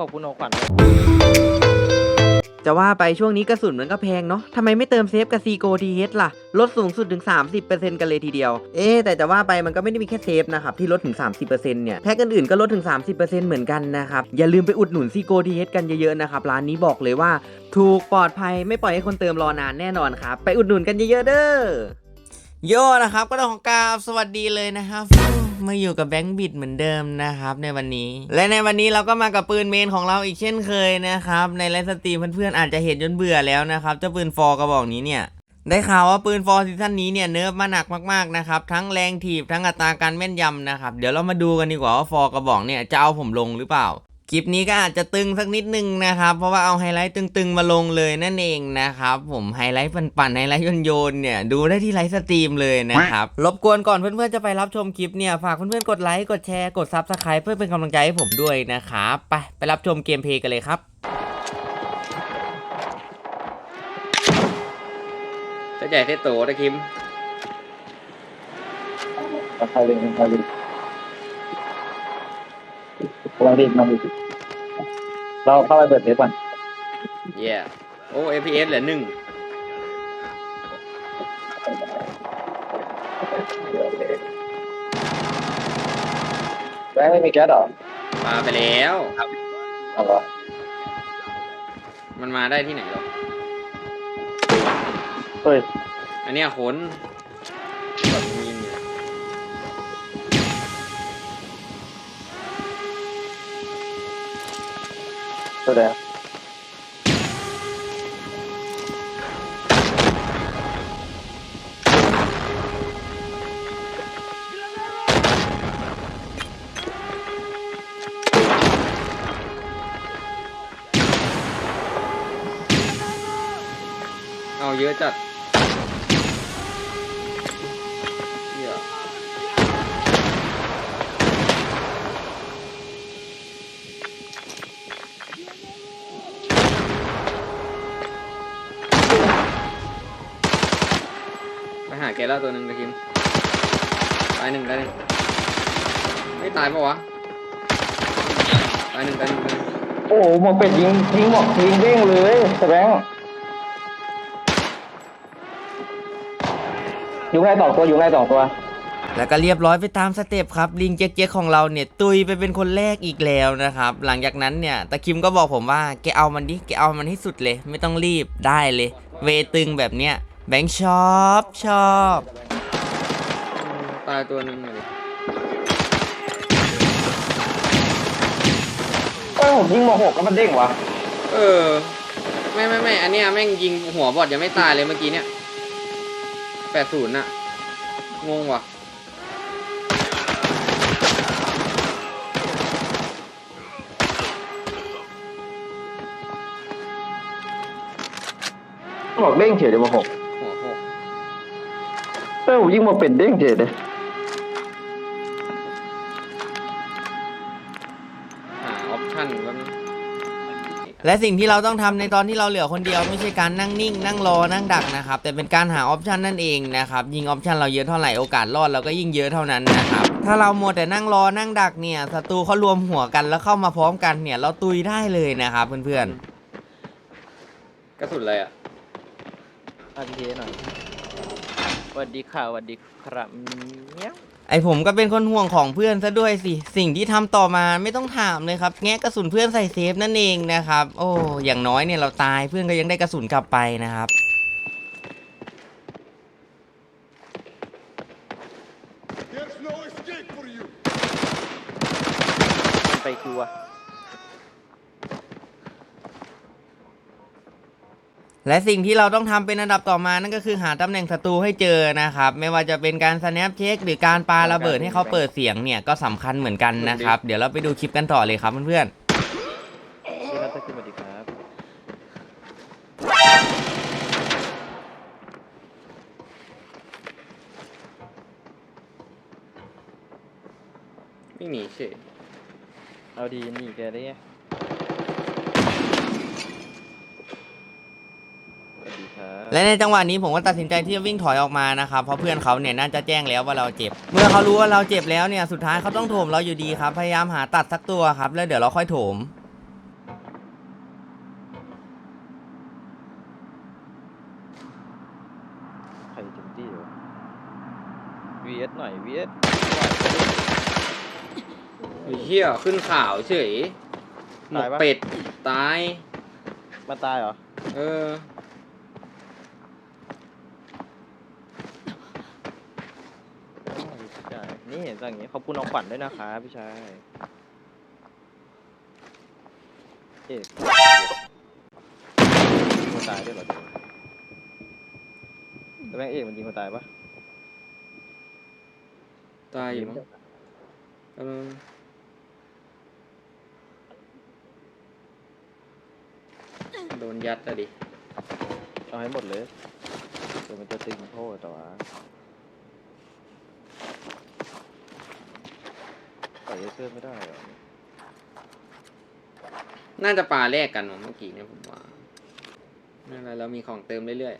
ขอบคุณของขวัญจะว่าไปช่วงนี้กระสุนมันก็แพงเนาะทำไมไม่เติมเซฟกับซีโกดีเฮดล่ะ ลดสูงสุดถึง 30%กันเลยทีเดียว เอ๊แต่จะว่าไปมันก็ไม่ได้มีแค่เซฟนะครับ ที่ลดถึง 30%เนี่ย แพ็กอื่นๆก็ลดถึง 30%เหมือนกันนะครับ อย่าลืมไปอุดหนุนซีโกดีเฮดกันเยอะๆนะครับ ร้านนี้บอกเลยว่า ถูกปลอดภัยไม่ปล่อยให้คนเติมรอนานแน่นอนครับ ไปอุดหนุนกันเยอะๆเด้อ โยนะครับก็ต้องของกราบสวัสดีเลยนะครับ มาอยู่กับแบงค์บิดเหมือนเดิมนะครับในวันนี้ และในวันนี้เราก็มากับปืนเมนของเราอีกเช่นเคยนะครับ ในไลฟ์สตรีมเพื่อนๆอาจจะเห็นจนเบื่อแล้วนะครับเจ้าปืนฟอร์กระบอกนี้เนี่ยได้ข่าวว่าปืนฟอร์ซีซั่นนี้เนี่ยเนิร์ฟมาหนักมากๆนะครับทั้งแรงถีบทั้งอัตราการแม่นยำนะครับเดี๋ยวเรามาดูกันดีกว่าว่าฟอร์กระบอกเนี่ยจะเอาผมลงหรือเปล่า คลิปนี้ก็อาจจะตึงสักนิดนึงนะครับ เพราะว่าเอาไฮไลท์ตึงๆมาลงเลยนั่นเองนะครับ ผมไฮไลท์ปั่นๆไฮไลท์โยนๆเนี่ยดูได้ที่ไลฟ์สตรีมเลยนะครับ รบกวนก่อนเพื่อนๆจะไปรับชมคลิปเนี่ยฝากเพื่อนๆกดไลค์กดแชร์กดซับสไครป์เพื่อเป็นกำลังใจให้ผมด้วยนะครับไปไปรับชมเกมเพลย์กันเลยครับจะใหญ่เทโตตะคิมใครเลยใครเลย กำลังดีกำลังดีเราเข้าไปเปิดเทปก่อนเย่โอ้ FPS เหลือหนึ่งแบงค์ไม่มีแก๊สหรอมาไปแล้วเอาเหรอมันมาได้ที่ไหนหรอเฮ้ยอันเนี้ยขน แสดงเกแล้วตัวหนึ่งตะคิมตายหนึ่งตายหนึ่งไม่ตายปะวะตายหนึ่งตายหนึ่งตายหนึ่งโอ้โหหมวกเป็ดยิงยิงหมวกยิงเด้งเลยแบงค์อยู่ไงสองตัวอยู่ไงสองตัว แล้วก็เรียบร้อยไปตามสเต็ปครับลิงเจ๊กๆของเราเนี่ยตุยไปเป็นคนแรกอีกแล้วนะครับ หลังจากนั้นเนี่ยตะคิมก็บอกผมว่าแกเอามันดิแกเอามันให้สุดเลย ไม่ต้องรีบได้เลย เวตึงแบบเนี้ย แบงค์ชอบชอบตายตัวหนึ่งเลยเอ้ยผมยิงหมวกหกก็มันเด้งวะเออ ไม่ไม่ไม่อันเนี้ยแม่งยิงหัวบอดยังไม่ตายเลยเมื่อกี้เนี่ยแปดศูนย์น่ะ งงว่ะหมวกเด้งเฉยเลยหมวกหกหัวหกเอ้ยผมยิงหมวกเป็ดเด้งเฉยเลยหาออปชั่นแป๊บนึงและสิ่งที่เราต้องทำในตอนที่เราเหลือคนเดียวไม่ใช่การนั่งนิ่ง นั่งรอนั่งดักนะครับ แต่เป็นการหาออปชันนั่นเองนะครับยิงออปชันเราเยอะเท่าไหร่โอกาสรอดเราก็ยิ่งเยอะเท่านั้นนะครับถ้าเรามัวแต่นั่งรอนั่งดักเนี่ยศัตรูเขารวมหัวกันแล้วเข้ามาพร้อมกันเนี่ย เราตุยได้เลยนะครับเพื่อนๆกระสุนอะไรอะอาพีหน่อยส วัสดีค่ะสวัสดีครับเนี้ยไอผมก็เป็นคนห่วงของเพื่อนซะด้วยสิ สิ่งที่ทำต่อมาไม่ต้องถามเลยครับ แงะกระสุนเพื่อนใส่เซฟนั่นเองนะครับ โอ้อย่างน้อยเนี่ยเราตายเพื่อนก็ยังได้กระสุนกลับไปนะครับ There's no escape for you. ไปคิวอะ และสิ่งที่เราต้องทำเป็นอันดับต่อมานั่นก็คือหาตำแหน่งศัตรูให้เจอนะครับ ไม่ว่าจะเป็นการ snap เช็คหรือการปาระเบิดให้เขาเปิดเสียงเนี่ยก็สำคัญเหมือนกันนะครับ เดี๋ยวเราไปดูคลิปกันต่อเลยครับเพื่อนๆพี่นัทสวัสดีครับไม่หนีเฉยเอาดีนี่แกได้ไง และในจังหวะนี้ผมก็ตัดสินใจที่จะวิ่งถอยออกมานะครับเพราะเพื่อนเขาเนี่ยน่าจะแจ้งแล้วว่าเราเจ็บ เมื่อเขารู้ว่าเราเจ็บแล้วเนี่ยสุดท้ายเขาต้องโถมเราอยู่ดีครับพยายามหาตัดสักตัวครับ แล้วเดี๋ยวเราค่อยโถมใครจุดที่อยู่ VS หน่อย VS ไอ้เฮียขึ้นข่าวเฉยหมกตายปะ เป็ด ตาย มาตายเหรอ เออ เห็นสั่งอย่างนี้ขอบคุณน้องขวัญด้วยนะครับพี่ชายเอ๊ะยิงคนตายด้วยเหรอแล้วแม่งเอกมันยิงคนตายปะตายอยู่มั้งเออโดนยัดอะดิเอาให้หมดเลยเดี๋ยวมันจะตึงโทษแต่ว่า ต่อยเอเซอร์ไม่ได้เหรอน่าจะปลาแลกกันวะเมื่อกี้เนี่ยผมว่าไม่เป็นไรเรามีของเติมเรื่อย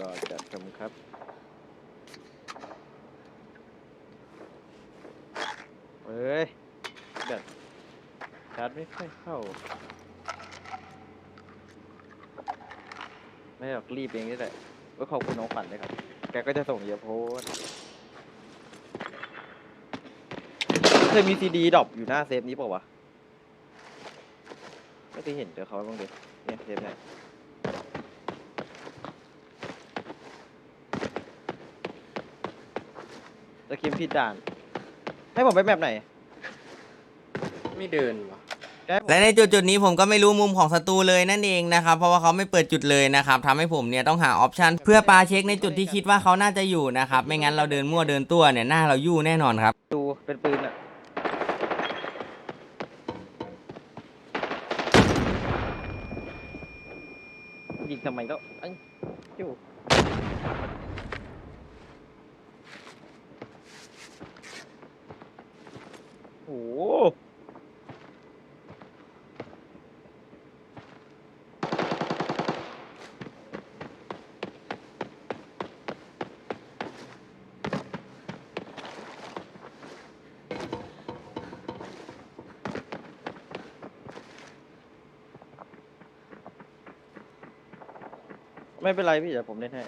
ดอจัดคำครับเฮ้ยแบบชาร์จไม่ค่อยเข้า ไม่หรอกรีบเองนี่แหละก็ขอบคุณน้องขวัญเลยครับ แกก็จะส่งเยอะโพสเคยมีซีดีดรอปอยู่หน้าเซฟนี้เปล่าวะไม่เคยเห็นเจอเขาบ้างเลยเนี่ยเซฟเนี่ยตะคิมผิดด่าน ให้ผมไปแมปไหน ไม่เดินวะ และในจุดจุดๆนี้ผมก็ไม่รู้มุมของศัตรูเลยนั่นเองนะครับ เพราะว่าเขาไม่เปิดจุดเลยนะครับทำให้ผมเนี่ยต้องหาออปชันเพื่อปาเช็คในจุดที่คิดว่าเขาน่าจะอยู่นะครับ ไม่งั้นเราเดินมั่วเดินตัวเนี่ยหน้าเรายู่แน่นอนครับ ดูเป็นปืนอะ ยิงทำไมก็ไอ้ยจู่โอ้โห ไม่เป็นไรพี่เดี๋ยวผมเล่นให้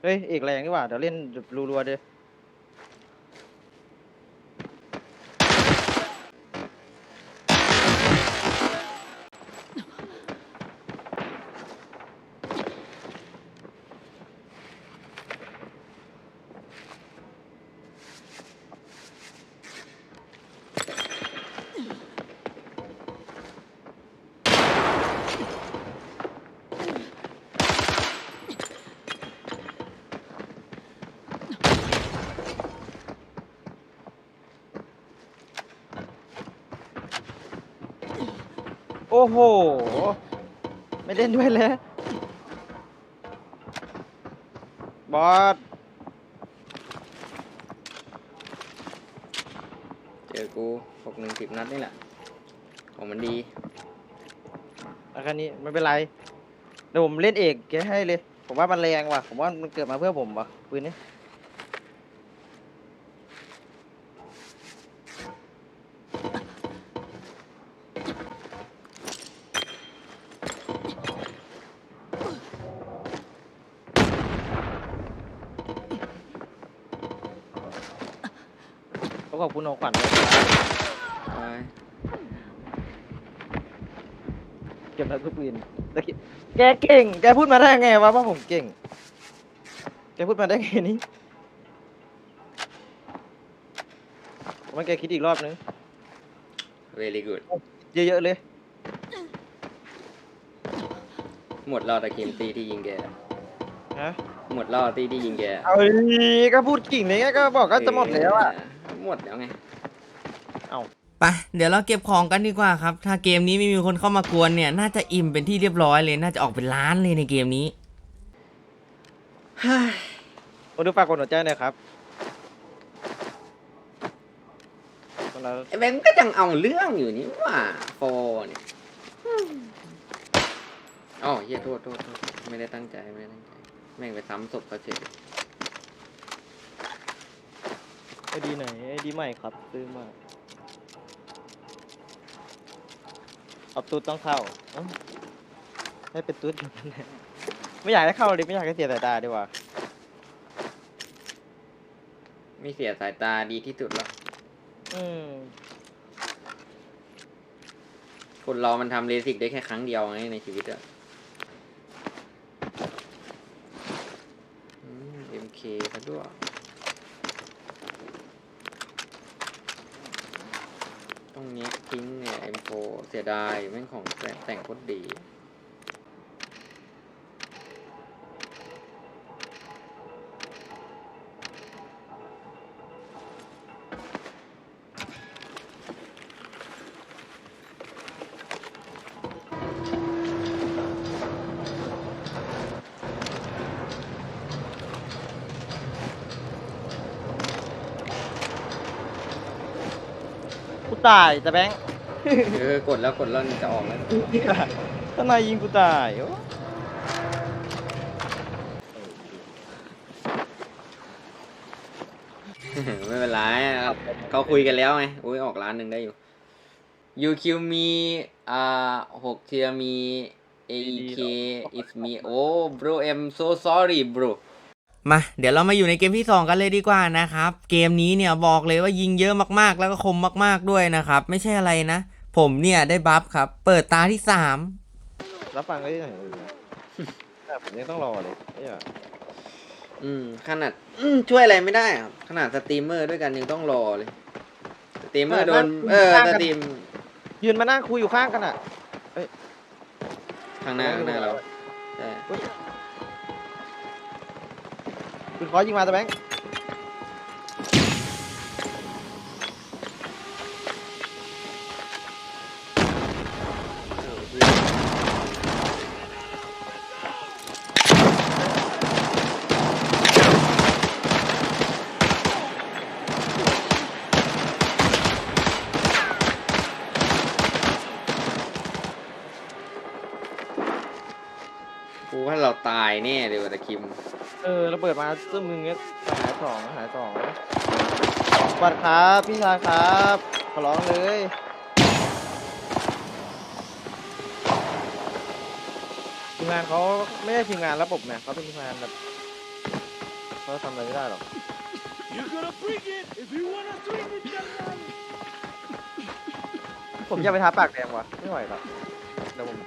เฮ้ยเอกแรงดีกว่า เดี๋ยวเล่นรัวๆเด้อโอ้โห ไม่เล่นด้วยเลยบอสเจอกูหกหนึ่งสิบนัดนี่แหละของมันดีอาคันนี้ไม่เป็นไรเดี๋ยวผมเล่นเอกแกให้เลย ผมว่ามันแรงว่ะ ผมว่ามันเกิดมาเพื่อผมว่ะปืนนี้ ต้องขอบคุณน้องขวัญด้วยนะครับไปเก็บแล้วทุกปืนตะกี้แกเก่ง แกพูดมาได้ไงวะว่าผมเก่ง แกพูดมาได้ไงนี่ผมว่าแกคิดอีกรอบนึง very good เยอะๆเลย หมดรอตะคิมตีที่ยิงแกฮะ หมดรอตีที่ยิงแกเอาอีก็พูดกิ่งเลยไงก็บอกก็จะหมดแล้วอะ เหมดแล้วไงไปเดี๋ยวเราเก็บของกันดีกว่าครับ ถ้าเกมนี้ไม่มีคนเข้ามากวนเนี่ย น่าจะอิ่มเป็นที่เรียบร้อยเลย น่าจะออกเป็นล้านเลยในเกมนี้คนดูฝากกดหัวใจหน่อยครับคนเราไอ้แบงค์ก็ยังเอาเรื่องอยู่นี่หว่าโฟเนี่ยอ๋อเฮียโทษโทษโทษไม่ได้ตั้งใจ ไม่ได้ตั้งใจ แม่งไปซ้ำศพเขาเฉย ไอดีไหนไอดีใหม่ครับซื้อมาเอาตุ๊ดต้องเข้าเอ้าให้เป็นตุ๊ดอยู่นั่นแหละไม่อยากให้เข้าเลยไม่อยากให้เสียสายตาดีกว่าไม่เสียสายตาดีที่สุดแล้วอืมคนเรามันทำเลสิกได้แค่ครั้งเดียวไงในชีวิตอะอืม MK ซะด้วยต้องเนี้ยทิ้งเนี่ย M4 เสียดายแม่งของแต่งโคตรดีกูตายแต่แบงค์ เออกดแล้วกดแล้วจะออกแล้วข้างในยิงกูตายโอ้ไม่เป็นไรครับเขาคุยกันแล้วไงอุ้ยออกร้านหนึ่งได้อยู่ UQ มีอ่าหกเทียมี AEK is me oh bro I'm so sorry bro มาเดี๋ยวเรามาอยู่ในเกมที่ 2 กันเลยดีกว่านะครับ เกมนี้เนี่ยบอกเลยว่ายิงเยอะมากๆ แล้วก็คมมากๆด้วยนะครับ ไม่ใช่อะไรนะ ผมเนี่ยได้บัฟครับ เปิดตาที่3รับฟังได้ที่ไหนเออแต่ผมยังต้องรอเลยไอ้เหี้ยอืมขนาดอืมช่วยอะไรไม่ได้ครับขนาดสตรีมเมอร์ด้วยกันยังต้องรอเลยสตรีมเมอร์โดนเออสตรีมยืนมานั่งคุยอยู่ข้างกันอะ ข้างหน้าข้างหน้าเราใช่ คุณขอยิงมาแต่แบงค์กูว่าเราตายแน่เลยว่ะตะคิม เออระเบิดมาซึมมึงเงี้ยหายสองหายสองสวัสดีครับพี่ชายครับ ขอร้องเลยทีมงานเขาไม่ได้ทีมงานระบบเนี่ยเขาเป็นทีมงานแบบเขาทำอะไรไม่ได้หรอก You're gonna bring it if you wanna swing it, gentlemen. ผมจะไปทาปากแดงวะไม่ไหวหรอกเดี๋ยวผม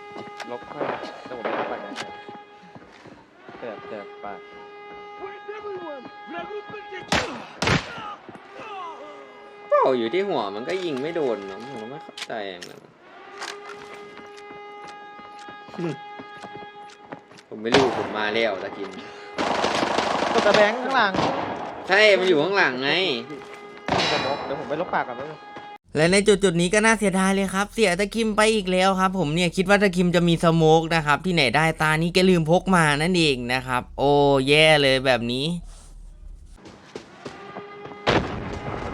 ลบให้เดี๋ยวผมไปทาปากแดงแสบแสบปาก เป้าอยู่ที่หัวมันก็ยิงไม่โดนเนอะผมไม่เข้าใจอย่างนั้นผมไม่รู้ผมมาแล้วตะคิมกดตะแบงค์ข้างหลัง ใช่ มันอยู่ข้างหลังไงเดี๋ยวผมเดี๋ยวผมไปลบปากก่อนแป๊บนึง และในจุดจุดๆนี้ก็น่าเสียดายเลยครับ เสียตะคิมไปอีกแล้วครับ ผมเนี่ยคิดว่าตะคิมจะมีสโมกนะครับ ที่ไหนได้ตานี้แกลืมพกมานั่นเองนะครับ โอ้แย่เลยแบบนี้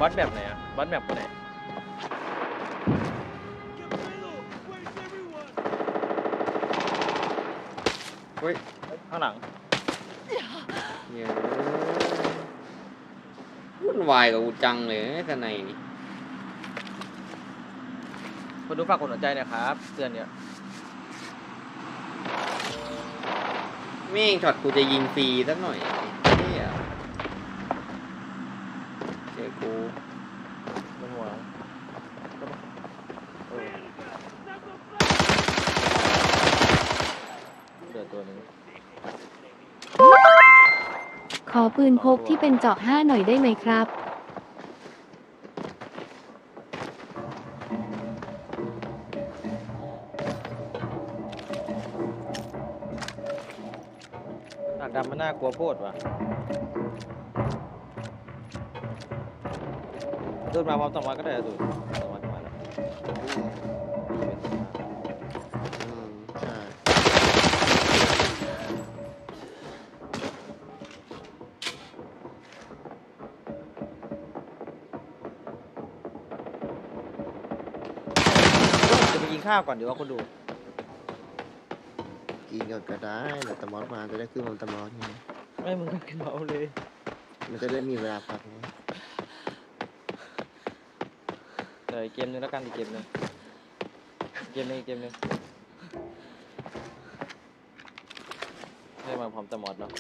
วัดแบบไหนอะวัดแบบไหน Capello, where's everyone? เฮ้ยข้างหลังเหี้ยวุ่นวายกับกูจังเลยไอ้ทนายนี่ คนดูฝากกดหัวใจหน่อยครับเตือนเนี่ยแม่งช็อตกูจะยิงฟรีสักหน่อยเนี่ยเจอกูมันหัวใช่ปะเออเดือดตัวหนึงขอปืนพกที่เป็นเจาะห้าหน่อยได้ไหมครับ กลัวโพดว่ะดูดมาพร้อมสองวันก็ได้อะดูดสองวันสองวันแล้วดีเป็นสองวันจะไปกินข้าวก่อนเดี๋ยวว่าคนดู กินก่อนก็ได้เดี๋ยวตะมอสมาจะได้ขึ้นบนตะมอสไง ไม่มึงก็ขึ้นมาเอาเลย มันจะได้มีเวลาพักไงเดี๋ยวอีกเกมนึงแล้วกันอีกเกมนึงเกมนึงอีกเกมนึงให้มาพร้อมตะมอดเนาะ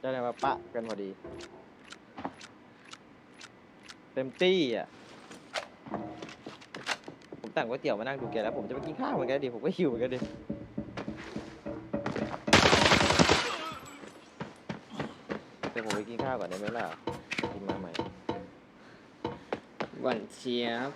จะได้มาปะกันพอดี เต็มตี้อะผม สั่งก๋วยเตี๋ยวมานั่งดูแกแล้วผมจะไปกินข้าวเหมือนกันดิผมก็หิวเหมือนกันดิแต่ผมไปกินข้าวก่อนได้ไหมล่ะกินมาใหม่หวานเชียบ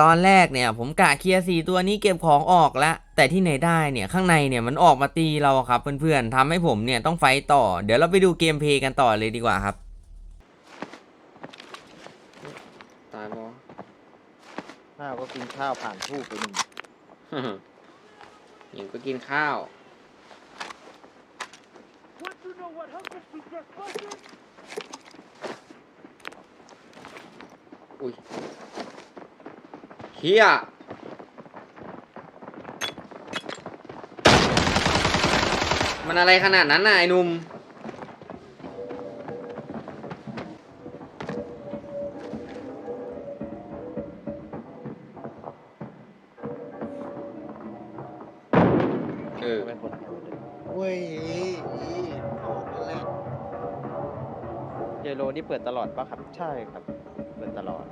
ตอนแรกเนี่ยผมกะเคลียร์สี่ตัวนี้เก็บของออกแล้วแต่ที่ไหนได้เนี่ยข้างในเนี่ยมันออกมาตีเราครับเพื่อนๆทำให้ผมเนี่ยต้องไฟต์ต่อ เดี๋ยวเราไปดูเกมเพลย์กันต่อเลยดีกว่าครับ ตายปะ ข้าวก็กินข้าวผ่านทูบไปหนึ่งหญิงก็กินข้าว อุ้ยเฮียมันอะไรขนาดนั้นน่ะไอ้หนุ่ม โรนี่เปิดตลอดปะครับ ใช่ครับ เปิดตลอด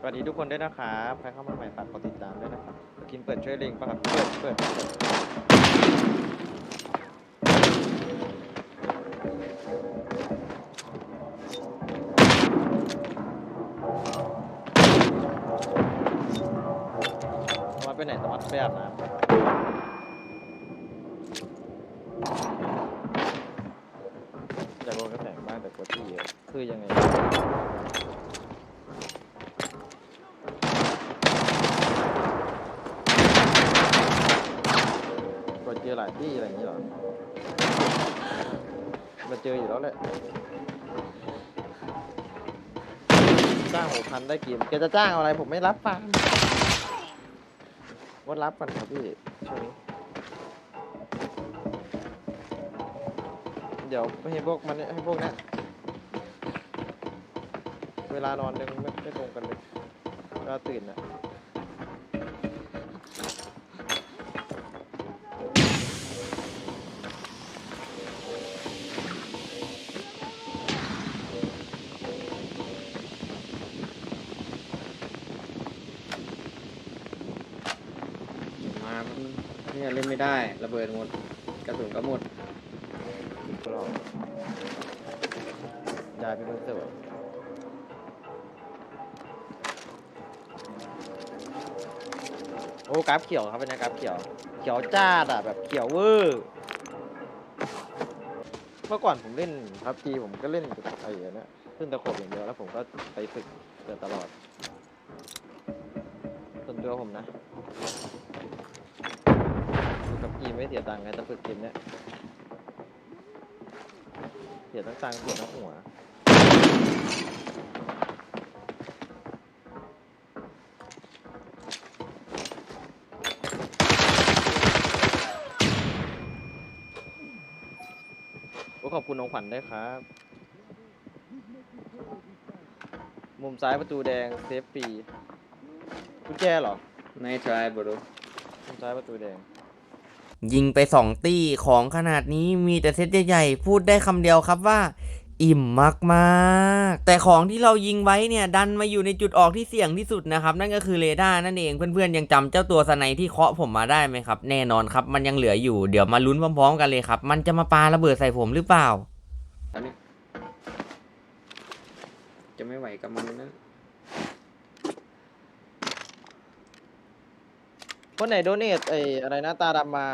สวัสดีทุกคนด้วยนะครับ ใครเข้ามาใหม่ฝากกดติดตามด้วยนะครับกินเปิดช่วยเล็งปะครับ เปิด เปิดเปิดตะมัดไปไหนตะมัดไปอาบน้ำ อยากโดนกระแสงบ้างแต่กลัวที่เยอะคือยังไงก็เจอหลายที่อะไรอย่างนี้เหรอมันเจออยู่แล้วแหละจ้างหกพันได้กี่แกจะจ้างอะไรผมไม่รับฟังว่ารับกันครับพี่ช่วงนี้ เดี๋ยวให้พวกมันเนี่ยให้พวกเนี้ยเวลานอนยังไม่ไม่ตรงกันเลยเวลาตื่นอะมาเนี่ยเล่นไม่ได้ ระเบิดหมด กระสุนก็หมด รอบยายเป็นคนสวยโอ้กราฟเขียวครับเป็นไงกราฟเขียว เขียวจ้าดอะแบบเขียวเวอร์เมื่อก่อนผมเล่นพับจีผมก็เล่นกับไอ้เนี่ยขึ้นตะขบอย่างเดียวแล้วผมก็ไปฝึกเกิดตลอดส่วนตัวผมนะกับจีไม่เสียตังค์ไงแต่ฝึกเกมเนี้ย เสียทั้งตังค์เสียทั้งหัวโอ้ขอบคุณน้องขวัญด้วยครับ มุมซ้ายประตูแดงเซฟฟรีกุญแจเหรอไม่ทรายบรูมุมซ้ายประตูแดง ยิงไปสองตี้ของขนาดนี้มีแต่เซตใหญ่ๆ พูดได้คำเดียวครับว่า อิ่มมากๆ แต่ของที่เรายิงไว้เนี่ย ดันมาอยู่ในจุดออกที่เสี่ยงที่สุดนะครับ นั่นก็คือเรดาร์นั่นเองเพื่อนๆ ยังจำเจ้าตัวสไนที่เคาะผมมาได้ไหมครับ แน่นอนครับ มันยังเหลืออยู่เดี๋ยวมาลุ้นพร้อมๆ กันเลยครับ มันจะมาปาระเบิดใส่ผมหรือเปล่าจะไม่ไหวกับมันนะ คนไหนโดเนทไอ้อะไรนะตาดำมา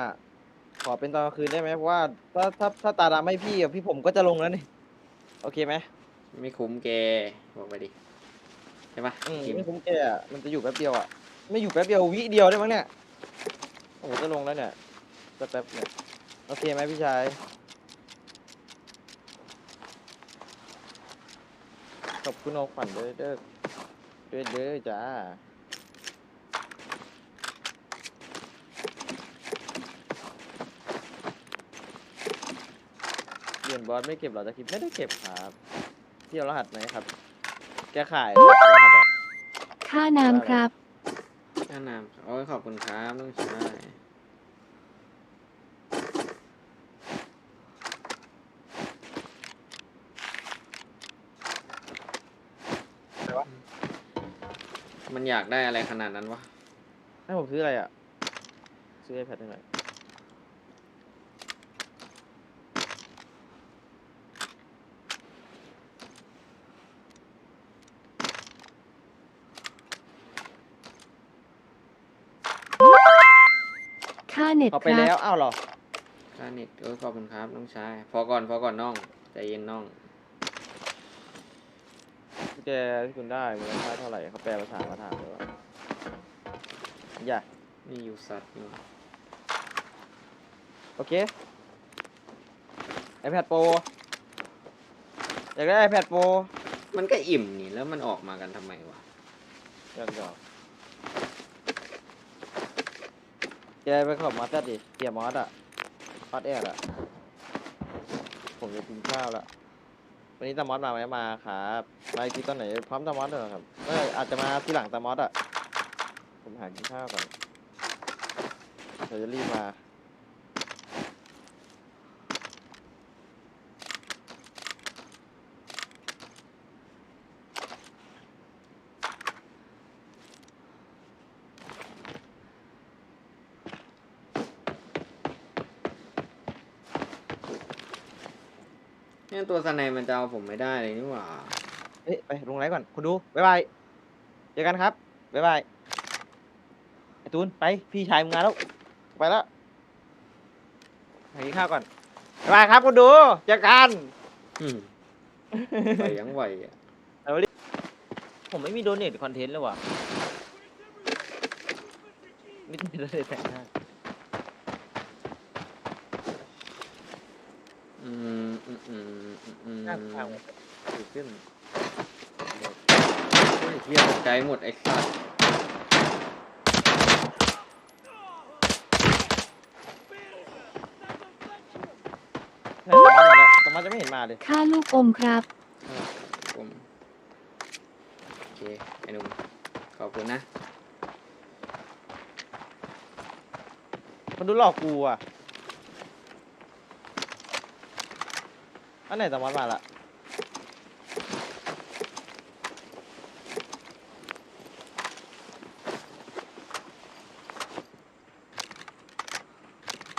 ขอเป็นตอนกลางคืนได้ไหมเพราะว่าถ้าถ้าถ้าตาดำให้พี่อะพี่ผมก็จะลงแล้วนี่โอเคไหมไม่คุ้มแกบอกไปดิใช่ปะอืมคิมไม่คุ้มแกอะมันจะอยู่แป๊บเดียวอะไม่อยู่แป๊บเดียววิเดียวได้มั้งเนี่ยโอ้โหจะลงแล้วเนี่ยจะแป๊บเนี่ยโอเคไหมพี่ชายขอบคุณเอาขวัญด้วยเด้อด้วยเด้อจ้า เรียนบอสไม่เก็บเหรอจะคลิปไม่ได้เก็บครับที่เอารหัสไหนครับ แกขายรหัสอะค่าน้ำครับ ค่าน้ำโอ้ยขอบคุณครับน้องชายมันอยากได้อะไรขนาดนั้นวะให้ผมซื้ออะไรอะ ซื้อ iPad ให้หน่อย เน็ตเอาคไปรัแล้วบ อ้าวเหรอค่าเน็ตโอ้ยขอบคุณครับน้องชาย พอก่อนพอก่อนน้องใจเย็นน้อง กุญแจที่คุณได้มูลค่าเท่าไหร่เขาแปลภาษามาถามเลยว่าอย่านี่อยู่สัตว์อยู่โอเค iPad Pro อยากได้ iPad Pro มันก็อิ่มนี่แล้วมันออกมากันทำไมวะ อยากหยอก แกไปขอบมอสจัดดิเกียร์มอสอะมอสแอดอะผมจะกินข้าวละวันนี้ตามอสมาไหมมาครับมาอีกทีตอนไหนพร้อมตามอสเลยเหรอครับเมื่ออาจจะมาที่หลังตามอสอะผมหากินข้าวก่อนเดี๋ยวจะรีบมา เนี่ยตัวสไนมันจะเอาผมไม่ได้เลยนี่หว่าเฮ้ยไปลงไลฟ์ก่อนคุณดูบ๊ายบายเจอกันครับบ๊ายบายไอตูนไปพี่ชายมึงมาแล้วไปแล้วหากินข้าวก่อนบ๊ายบายครับคุณดูเจอกัน อืมไปยังไหวอะผมไม่มีโดเนทคอนเทนต์เลยว่ะไม่ได้โดเนทแต่งหน้าอืมอืมอืม อืมอืมหน้าทางถือขึ้นเฮ้ยเรียกใจหมดไอ้สัตว์ไหนตามมาแล้วตามมาจะไม่เห็นมาเลยค่าลูกอมครับ ผมโอเคไอ้หนุ่มขอบคุณนะ มันดูหลอกกูอะ อันไหนตามอสมาละ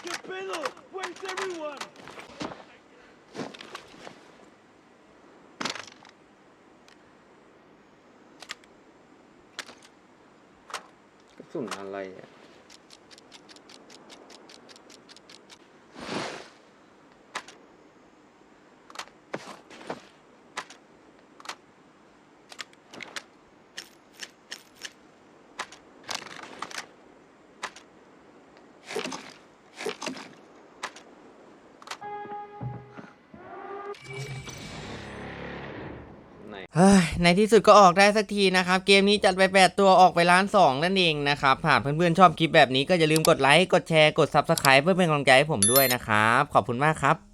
¡Qué pedo! Where's everyone? กระสุนอะไรอะ ในที่สุดก็ออกได้สักทีนะครับ เกมนี้จัดไป 8 ตัวออกไปล้าน2นั่นเองนะครับหากเพื่อนๆชอบคลิปแบบนี้ก็อย่าลืมกดไลค์ กดแชร์ กด Subscribe เพื่อเป็นกำลังใจให้ผมด้วยนะครับ ขอบคุณมากครับ